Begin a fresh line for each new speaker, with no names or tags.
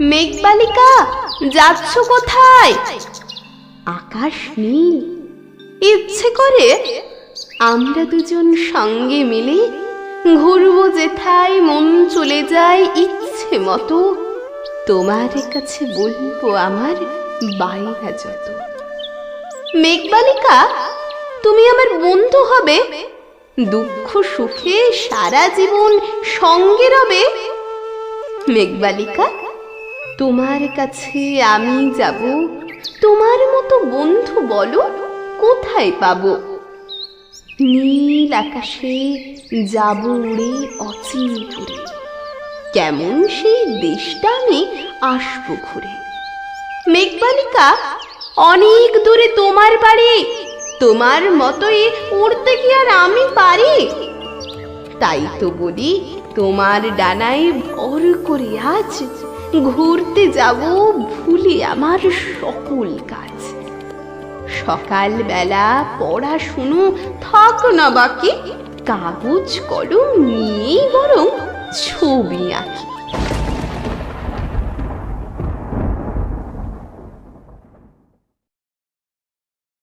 মেঘবালিকা, যাচ্ছ কোথায়? আকাশ নীল। ইচ্ছে করে আমরা দুজন সঙ্গে মিলে ঘুরবো যেথায় মন চলে যায় ইচ্ছে মতো। তোমার কাছে বলব আমার বাইরা যত। মেঘবালিকা, তুমি আমার বন্ধু হবে। দুঃখ সুখে সারা জীবন সঙ্গে রবে। মেঘবালিকা তোমার কাছে আমি যাব? তোমার মতো বন্ধু বলো, কোথায় পাবো? নীল আকাশে যাব উড়ে অচিন দূরে কেমন সেই দেশটা আমি আসব ঘুরে। মেঘবালিকা, অনেক দূরে তোমার বাড়ি। তোমার মতোই উড়তে কি আর আমি পারি। তাই তো বলি, তোমার ডানায় ভর করে আজ ঘুরতে যাব ভুলি আমার সকল কাজ। সকালবেলা পড়াশুনো থাক না বাকি, কাগজ কলম নিয়েই বরং ছবি আঁকি।